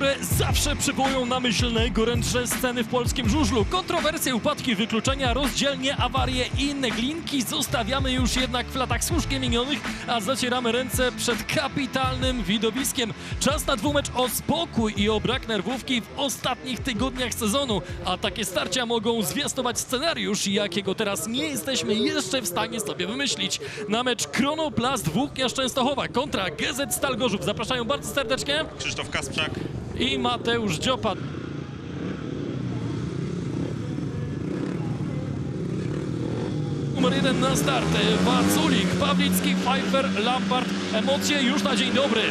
które zawsze przywołują na myśl najgorętsze sceny w polskim żużlu. Kontrowersje, upadki, wykluczenia, rozdzielnie, awarie i inne glinki zostawiamy już jednak w latach słusznie minionych, a zacieramy ręce przed kapitalnym widowiskiem. Czas na dwumecz o spokój i o brak nerwówki w ostatnich tygodniach sezonu, a takie starcia mogą zwiastować scenariusz, jakiego teraz nie jesteśmy jeszcze w stanie sobie wymyślić. Na mecz Kronoplast Włóknia Częstochowa kontra GZ Stal Gorzów. Zapraszają bardzo serdecznie Krzysztof Kasprzak. I Mateusz Dziopa. Numer jeden na start. Waculik, Pawlicki, Pfeiffer, Lampard. Emocje już na dzień dobry.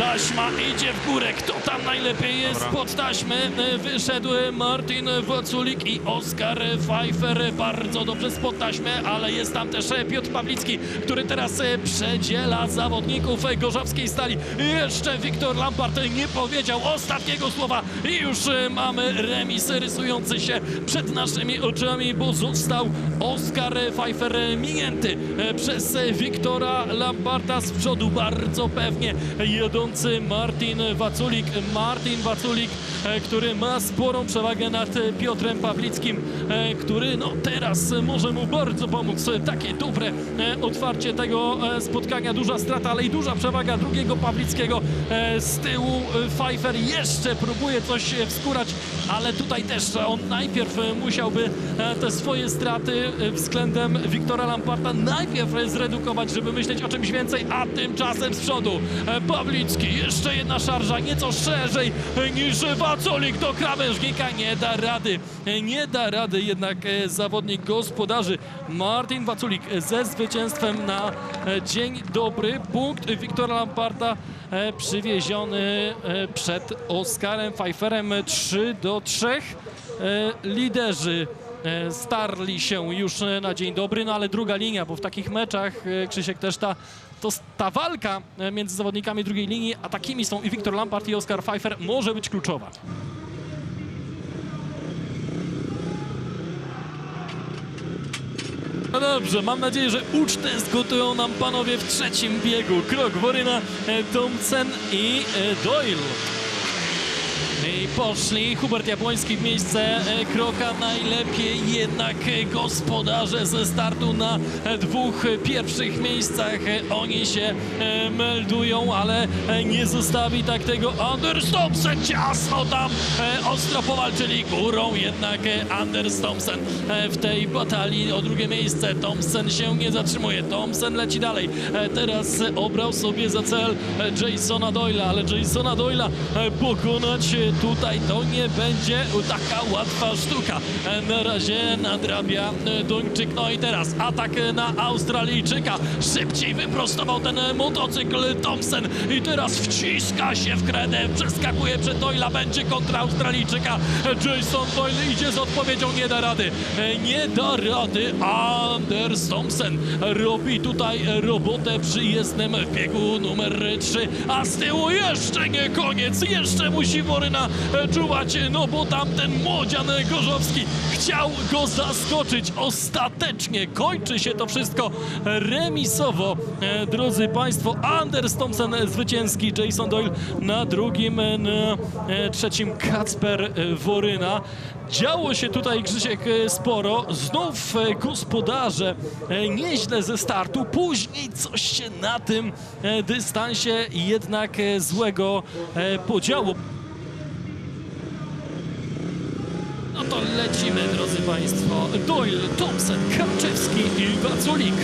Taśma idzie w górę. Kto tam najlepiej jest Dobra. pod taśmy? Wyszedł Martin Waculik i Oskar Pfeiffer. Bardzo dobrze spod taśmy, ale jest tam też Piotr Pawlicki, który teraz przedziela zawodników gorzowskiej stali. Jeszcze Wiktor Lampart nie powiedział ostatniego słowa i już mamy remis rysujący się przed naszymi oczami, bo został Oskar Pfeiffer minięty przez Wiktora Lamparta z przodu bardzo pewnie jadący Martin Waculik. Martin Waculik, e, który ma sporą przewagę nad Piotrem Pawlickim, e, który no teraz może mu bardzo pomóc. Takie dobre e, otwarcie tego spotkania, duża strata, ale i duża przewaga drugiego Pawlickiego z tyłu. Pfeiffer jeszcze próbuje coś wskórać, ale tutaj też on najpierw e, musiałby e, te swoje straty e, względem Wiktora Lamparta najpierw zredukować, żeby myśleć o czymś więcej, a tymczasem z przodu Pawlicki, jeszcze jedna szarża, nieco szerzej niż Wacolik do krawężnika, nie da rady, nie da rady jednak zawodnik gospodarzy. Martin Waculik ze zwycięstwem na dzień dobry, punkt Wiktora Lamparta przywieziony e, przed Oskarem Pfeifferem 3 do 3. E, Liderzy e, starli się już e, na dzień dobry, no ale druga linia, bo w takich meczach, e, Krzysiek, też ta, to ta walka e, między zawodnikami drugiej linii, a takimi są i Wiktor Lampard i Oskar Pfeiffer, może być kluczowa. No dobrze, mam nadzieję, że ucztę zgotują nam panowie w trzecim biegu. Krok Woryna, e, Thompson i e, Doyle. I poszli. Hubert Jabłoński w miejsce e, kroka najlepiej, jednak e, gospodarze ze startu na e, dwóch pierwszych miejscach. Oni się meldują, ale nie zostawi tak tego Anders Thompson. Ciasno tam ostro powalczyli górą, jednak Anders Thompson w tej batalii o drugie miejsce. Thompson się nie zatrzymuje. Thompson leci dalej. Teraz obrał sobie za cel Jasona Doyla, ale Jasona Doyla pokonać tutaj to nie będzie taka łatwa sztuka. Na razie nadrabia e, Duńczyk. No i teraz atak na Australijczyka. Szybciej wyprostował ten motocykl Thompson i teraz wciska się w kredę, przeskakuje przed Doyla, będzie kontra Australijczyka. Jason Doyle idzie z odpowiedzią, nie da rady. E, Nie da rady. Anders Thompson robi tutaj robotę przy jezdnym w biegu numer 3, a z tyłu jeszcze nie koniec. Jeszcze musi Woryna e, czuwać, no bo tamten młodzian Gorzowski chciał go zaskoczyć. Ostatecznie kończy się to wszystko remisowo. E, Drodzy Państwo, Anders Thompson zwycięski, Jason Doyle na drugim, e, na trzecim Kacper Woryna. Działo się tutaj, Grzysiek, e, sporo. Znów gospodarze nieźle ze startu. Później coś się na tym dystansie jednak złego podziało. No to lecimy, drodzy Państwo. Doyle, Thompson, Karczewski i Waculik.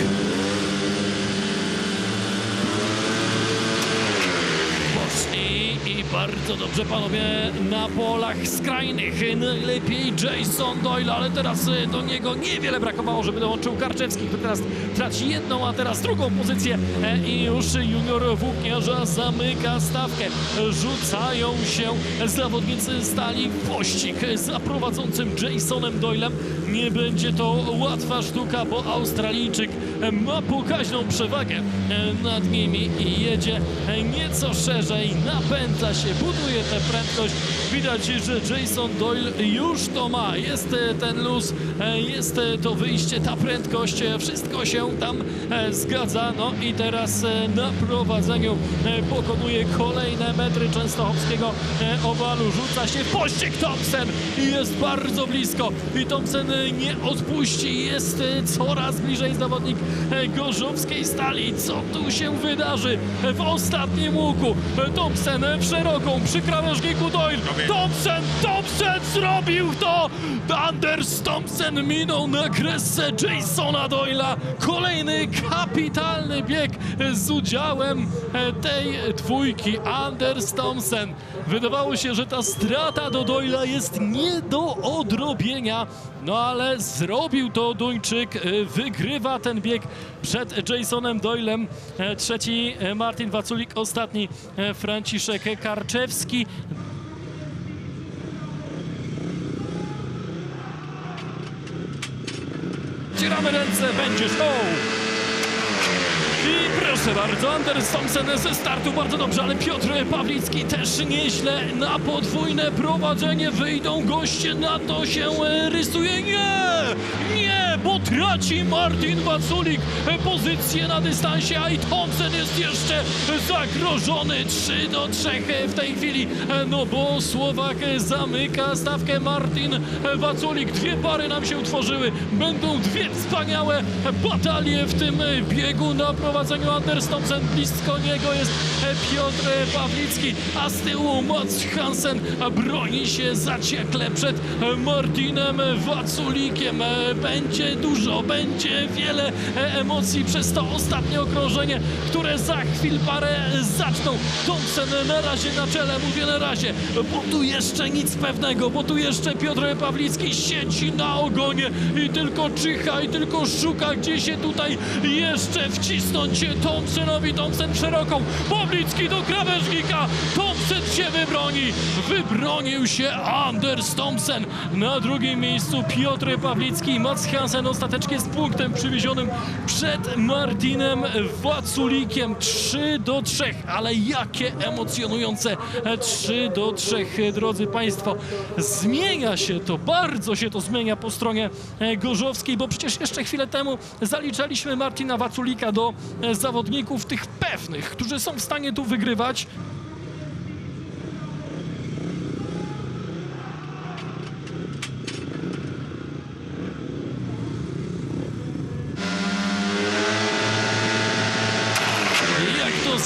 Bardzo dobrze panowie na polach skrajnych. Najlepiej Jason Doyle, ale teraz y, do niego niewiele brakowało, żeby dołączył Karczewski, który teraz traci jedną, a teraz drugą pozycję E, i już junior włókniarza zamyka stawkę. Rzucają się zawodnicy stali w pościg za prowadzącym Jasonem Doylem. Nie będzie to łatwa sztuka, bo Australijczyk ma pokaźną przewagę nad nimi i jedzie nieco szerzej, napędza trasie, buduje tę prędkość. Widać, że Jason Doyle już to ma. Jest ten luz, jest to wyjście, ta prędkość, wszystko się tam zgadza. No i teraz na prowadzeniu pokonuje kolejne metry Częstochowskiego owalu. Rzuca się w pościg Thompson i jest bardzo blisko. I Thompson nie odpuści, jest e, coraz bliżej zawodnik e, Gorzowskiej Stali. Co tu się wydarzy w ostatnim łuku? Thompson e, w szeroką, przy krawężniku Doyle. Thompson, Thompson zrobił to! Anders Thompson minął na kresce Jasona Doyla. Kolejny kapitalny bieg z udziałem e, tej dwójki. Anders Thompson. Wydawało się, że ta strata do Doyla jest nie do odrobienia. No ale zrobił to Duńczyk, e, wygrywa ten bieg przed Jasonem Doylem. E, Trzeci Martin Waculik, ostatni Franciszek Karczewski. Cieramy ręce, będzie show! I proszę bardzo, Anders Thompson ze startu bardzo dobrze, ale Piotr Pawlicki też nieźle na podwójne prowadzenie wyjdą goście, na to się rysuje. Nie! Bo traci Martin Waculik pozycję na dystansie, a i Thompson jest jeszcze zagrożony 3 do 3 w tej chwili. No bo Słowak zamyka stawkę Martin Waculik. Dwie pary nam się utworzyły. Będą dwie wspaniałe batalie w tym biegu na prowadzeniu Anders Thompson. Blisko niego jest Piotr Pawlicki, a z tyłu Mats Hansen broni się zaciekle przed Martinem Waculikiem. Będzie dużo, będzie wiele e, emocji przez to ostatnie okrążenie, które za chwil parę zaczną. Thompson na razie na czele, mówię na razie, bo tu jeszcze nic pewnego, bo tu jeszcze Piotr Pawlicki siedzi na ogonie i tylko czyha i tylko szuka, gdzie się tutaj jeszcze wcisnąć Thompsonowi. Thompson szeroką, Pawlicki do krawężnika, Thompson się wybroni, wybronił się Anders Thompson. Na drugim miejscu Piotr Pawlicki i Mats Hansen ostatecznie z punktem przywiezionym przed Martinem Waculikiem. 3 do 3, ale jakie emocjonujące 3 do 3, drodzy Państwo. Zmienia się to, bardzo się to zmienia po stronie Gorzowskiej, bo przecież jeszcze chwilę temu zaliczaliśmy Martina Waculika do zawodników tych pewnych, którzy są w stanie tu wygrywać. Jak to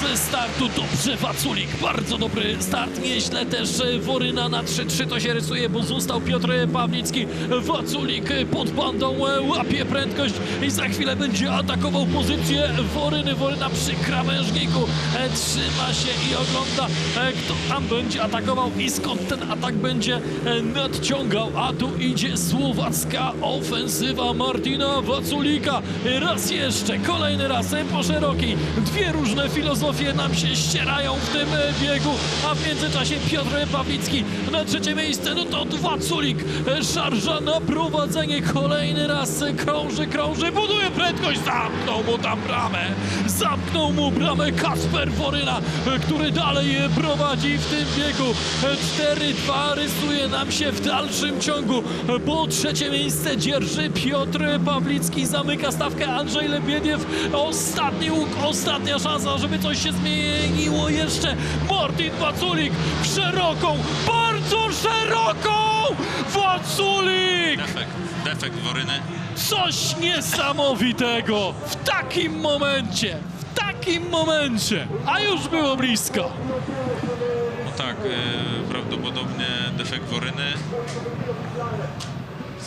dobrze Waculik, bardzo dobry start, nieźle też e, Woryna na 3-3 to się rysuje, bo został Piotr Pawlicki, Waculik pod bandą e, łapie prędkość i za chwilę będzie atakował pozycję Woryny, Woryna przy krawężniku e, trzyma się i ogląda kto tam będzie atakował i skąd ten atak będzie nadciągał, a tu idzie słowacka ofensywa Martina Waculika, raz jeszcze, kolejny raz po szerokiej, dwie różne filozofie nam się ścierają w tym e, biegu, a w międzyczasie Piotr Pawlicki na trzecie miejsce, no to Waculik, e, szarża na prowadzenie, kolejny raz krąży, krąży, buduje prędkość, zamknął mu tam bramę, zamknął mu bramę Kasper Woryna, e, który dalej prowadzi w tym biegu, E, 4-2 rysuje nam się w dalszym ciągu, bo trzecie miejsce dzierży Piotr Pawlicki, zamyka stawkę Andrzej Lebiediew, ostatni łuk, ostatnia szansa, żeby coś się zmieniło jeszcze. Martin Waculik szeroką, bardzo szeroką! Waculik! Defekt, defekt Woryny. Coś niesamowitego w takim momencie, w takim momencie, a już było blisko. No tak, e, prawdopodobnie defekt Woryny.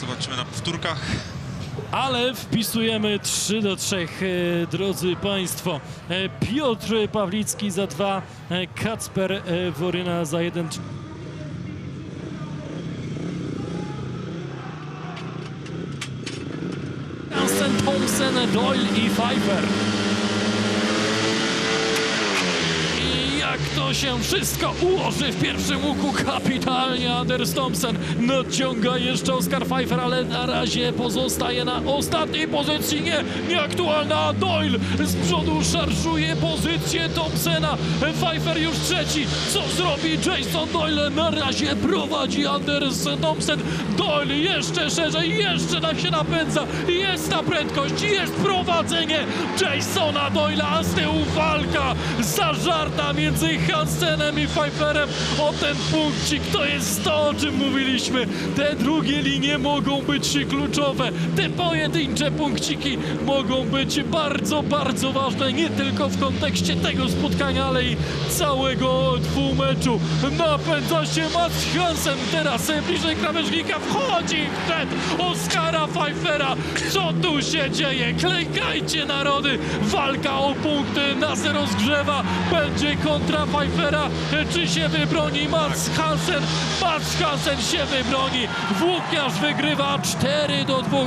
Zobaczymy na powtórkach. Ale wpisujemy 3 do 3, e, drodzy Państwo. E, Piotr Pawlicki za 2, e, Kacper Woryna za 1. Hansen, Thompson, Doyle i Pfeiffer. I jak to się wszystko ułoży w pierwszym łuku kapitalnie. Anders Thompson nadciąga jeszcze Oscar Pfeiffer, ale na razie pozostaje na ostatniej pozycji. Nie, nieaktualna Doyle z przodu szarżuje pozycję Thompsona. Pfeiffer już trzeci. Co zrobi Jason Doyle? Na razie prowadzi Anders Thompson. Doyle jeszcze szerzej, jeszcze nam się napędza. Jest ta prędkość, jest prowadzenie Jasona Doyle'a, a z tyłu walka zażarta między Hansenem i Pfeifferem o ten punkcik. To jest to, o czym mówiliśmy. Te drugie linie mogą być kluczowe. Te pojedyncze punkciki mogą być bardzo, bardzo ważne. Nie tylko w kontekście tego spotkania, ale i całego dwumeczu. Napędza się Mats Hansen. Teraz bliżej krawężnika wchodzi przed Oskara Pfeiffera. Co tu się dzieje? Klękajcie narody. Walka o punkty nas rozgrzewa. Będzie kontra Pfeiffera. E, Czy się wybroni Mats Hansen? Mats Hansen się wybroni. Włókniarz wygrywa 4 do 2.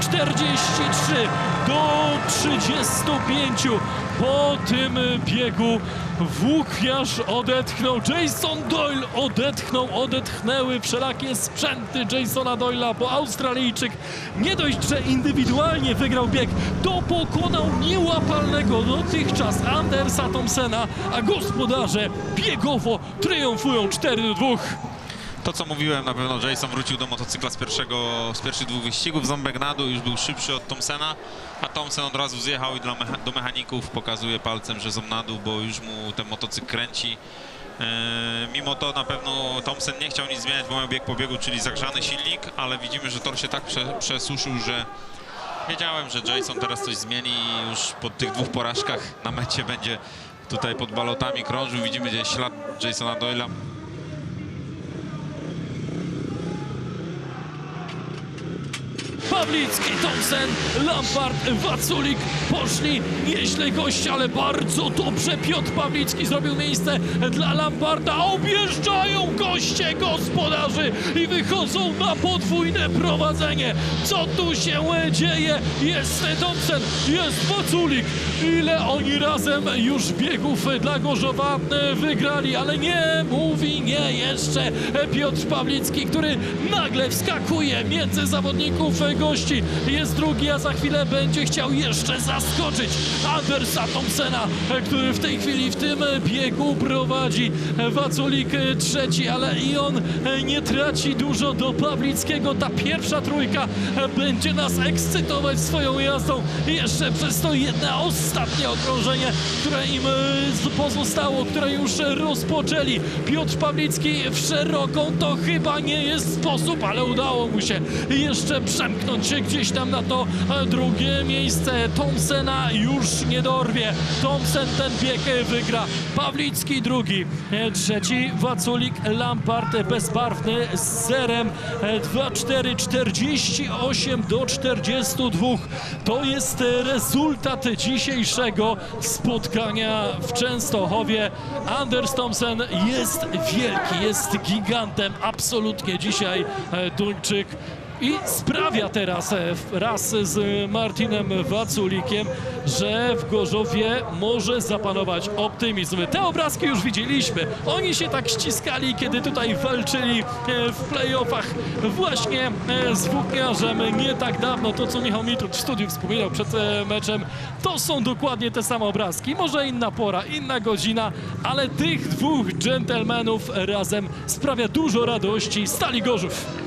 43 do 35. Po tym biegu włókniarz odetchnął, Jason Doyle odetchnął, odetchnęły wszelakie sprzęty Jasona Doyle'a, bo Australijczyk nie dość, że indywidualnie wygrał bieg, to pokonał niełapalnego dotychczas Andersa Thompsona, a gospodarze biegowo triumfują 4 do 2. To co mówiłem, na pewno Jason wrócił do motocykla z, pierwszego, z pierwszych dwóch wyścigów. Ząbek na dół już był szybszy od Thompsona, a Thompson od razu zjechał i mecha do mechaników pokazuje palcem, że ząb na dół, bo już mu ten motocykl kręci. Eee, mimo to na pewno Thompson nie chciał nic zmieniać, bo miał bieg po biegu, czyli zagrzany silnik, ale widzimy, że tor się tak prze przesuszył, że wiedziałem, że Jason teraz coś zmieni i już po tych dwóch porażkach na mecie będzie tutaj pod balotami krążył. Widzimy gdzieś ślad Jasona Doyle'a. Pawlicki, Thompson, Lampard, Waculik poszli nieźle goście, ale bardzo dobrze Piotr Pawlicki zrobił miejsce dla Lamparda. Objeżdżają goście gospodarzy i wychodzą na podwójne prowadzenie. Co tu się dzieje? Jest Thompson, jest Waculik. Ile oni razem już biegów dla Gorzowa e, wygrali, ale nie mówi nie jeszcze Piotr Pawlicki, który nagle wskakuje między zawodników gości. Jest drugi, a za chwilę będzie chciał jeszcze zaskoczyć Andersa Thompsona, który w tej chwili w tym biegu prowadzi. Waculik trzeci, ale i on nie traci dużo do Pawlickiego. Ta pierwsza trójka będzie nas ekscytować swoją jazdą. Jeszcze przez to jedno ostatnie okrążenie, które im pozostało, które już rozpoczęli. Piotr Pawlicki w szeroką to chyba nie jest sposób, ale udało mu się jeszcze przemknąć się gdzieś tam na to e, drugie miejsce. Thompsona już nie dorwie. Thompson ten bieg wygra. Pawlicki drugi, e, trzeci Waculik, Lampard e, bezbarwny z zerem e, 2-4, 48 do 42. To jest e, rezultat dzisiejszego spotkania w Częstochowie. Anders Thompson jest wielki, jest gigantem absolutnie dzisiaj e, Duńczyk. I sprawia teraz e, raz z Martinem Waculikiem, że w Gorzowie może zapanować optymizm. Te obrazki już widzieliśmy. Oni się tak ściskali, kiedy tutaj walczyli e, w playoffach właśnie e, z włókniarzem nie tak dawno. To, co Michał Mitruch w studiu wspominał przed meczem, to są dokładnie te same obrazki. Może inna pora, inna godzina, ale tych dwóch dżentelmenów razem sprawia dużo radości Stali Gorzów.